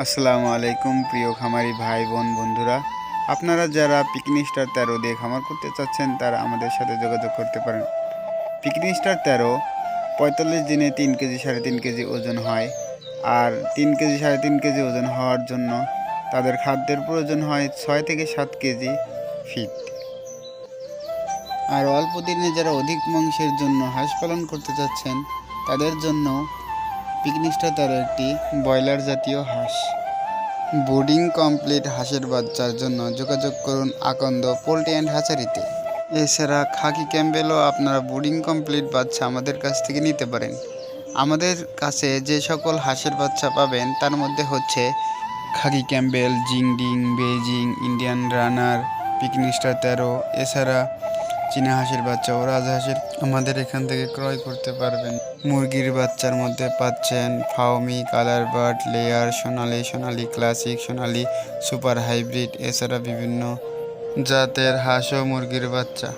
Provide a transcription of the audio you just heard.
আসসালামু আলাইকুম, প্রিয় খামারি ভাই, বোন, বন্ধুরা। আপনারা যারা পিকনিক স্টার তেরো দিয়ে খামার করতে চাচ্ছেন, তারা আমাদের সাথে যোগাযোগ করতে পারেন। পিকনিক স্টার তেরো পঁয়তাল্লিশ দিনে তিন কেজি সাড়ে তিন কেজি ওজন হয়। আর তিন কেজি সাড়ে তিন কেজি ওজন হওয়ার জন্য তাদের খাদ্যের প্রয়োজন হয় ছয় থেকে সাত কেজি ফিট আর অল্প দিনে যারা অধিক মাংসের জন্য হাঁস পালন করতে চাচ্ছেন, তাদের জন্য পিকনিক স্টার তেরো একটি ব্রয়লার জাতীয় হাঁস। বোর্ডিং কমপ্লিট হাঁসের বাচ্চার জন্য যোগাযোগ করুন আকন্দ পোল্ট্রি অ্যান্ড হাচারিতে এছাড়া খাকি ক্যাম্বেলও আপনারা বোর্ডিং কমপ্লিট বাচ্চা আমাদের কাছ থেকে নিতে পারেন। আমাদের কাছে যে সকল হাঁসের বাচ্চা পাবেন, তার মধ্যে হচ্ছে khaki Campbell Jinding Beijing Indian runner picnic star তেরো, এছাড়া চীনা হাঁসের বাচ্চা ও রাজহাঁসের আমাদের এখান থেকে ক্রয় করতে পারবেন। মুরগির বাচ্চার মধ্যে পাচ্ছেন Fayoumi, colour bird, layer, Sonali Sonali classic, Sonali super hybrid, এছাড়া বিভিন্ন জাতের হাঁস ও মুরগির বাচ্চা।